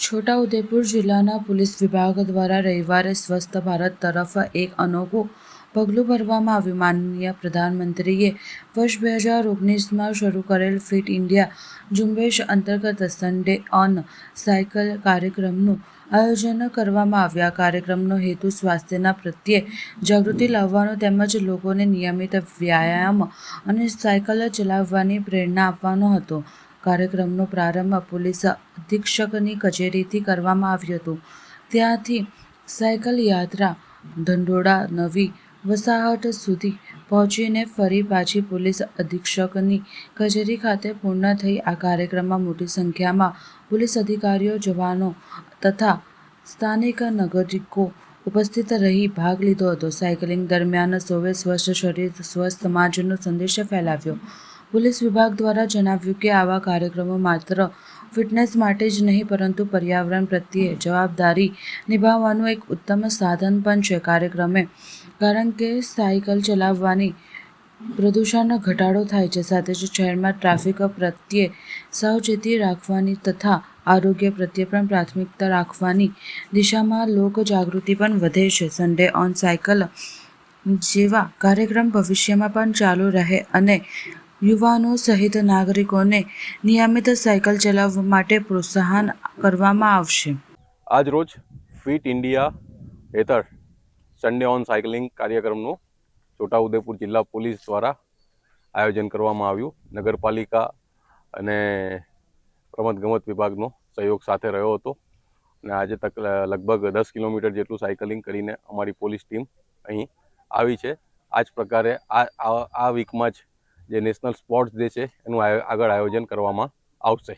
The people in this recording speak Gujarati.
છોટાઉદેપુર જિલ્લાના પોલીસ વિભાગ દ્વારા રવિવારે સ્વસ્થ ભારત તરફ એક અનોખું પગલું ભરવામાં આવ્યું. માનનીય પ્રધાનમંત્રીએ વર્ષ બે હજાર ઓગણીસમાં શરૂ કરેલ ફિટ ઇન્ડિયા ઝુંબેશ અંતર્ગત સન્ડે ઓન સાયકલ કાર્યક્રમનું આયોજન કરવામાં આવ્યા. કાર્યક્રમનો હેતુ સ્વાસ્થ્યના પ્રત્યે જાગૃતિ લાવવાનો તેમજ લોકોને નિયમિત વ્યાયામ અને સાયકલ ચલાવવાની પ્રેરણા આપવાનો હતો. કાર્યક્રમનો પ્રારંભ પોલીસ અધિક્ષકની કચેરીથી કરવામાં આવ્યું હતું. ત્યાંથી સાયકલ યાત્રા ધંડોળા નવી વસાહત સુધી પહોંચીને ફરી પાછી પોલીસ અધિક્ષકની કચેરી ખાતે પૂર્ણ થઈ. આ કાર્યક્રમમાં મોટી સંખ્યામાં પોલીસ અધિકારીઓ, જવાનો તથા સ્થાનિક નાગરિકો ઉપસ્થિત રહી ભાગ લીધો હતો. સાયકલિંગ દરમિયાન સૌએ સ્વસ્થ શરીર, સ્વસ્થ સમાજનો સંદેશ ફેલાવ્યો. પોલીસ વિભાગ દ્વારા જણાવ્યું કે આવા કાર્યક્રમો માત્ર ફિટનેસ માટે જ નહીં, પરંતુ પર્યાવરણ પ્રત્યે જવાબદારી નિભાવવાનું એક ઉત્તમ સાધન પણ છે કાર્યક્રમે. કારણ કે સાયકલ ચલાવવાની પ્રદૂષણનો ઘટાડો થાય છે, સાથે જ શહેરમાં ટ્રાફિક પ્રત્યે સાવચેતી રાખવાની તથા આરોગ્ય પ્રત્યે પણ પ્રાથમિકતા રાખવાની દિશામાં લોક જાગૃતિ પણ વધે છે. સન્ડે ઓન સાયકલ જેવા કાર્યક્રમ ભવિષ્યમાં પણ ચાલુ રહે અને યુવાનો સહિત નાગરિકોને નિયમિત સાયકલ ચલાવવા માટે પ્રોત્સાહન કરવામાં આવશે. આજ રોજ ફિટ ઇન્ડિયા હેઠળ સન્ડે ઓન સાયકલિંગ કાર્યક્રમનું છોટાઉદેપુર જિલ્લા પોલીસ દ્વારા આયોજન કરવામાં આવ્યું. નગરપાલિકા અને રમતગમત વિભાગનો સહયોગ સાથે રહ્યો હતો અને આજે તક લગભગ દસ કિલોમીટર જેટલું સાયકલિંગ કરીને અમારી પોલીસ ટીમ અહીં આવી છે. આ જ પ્રકારે આ, આ- વીકમાં જ જે નેશનલ સ્પોર્ટ્સ ડે છે એનું આગળ આયોજન કરવામાં આવશે.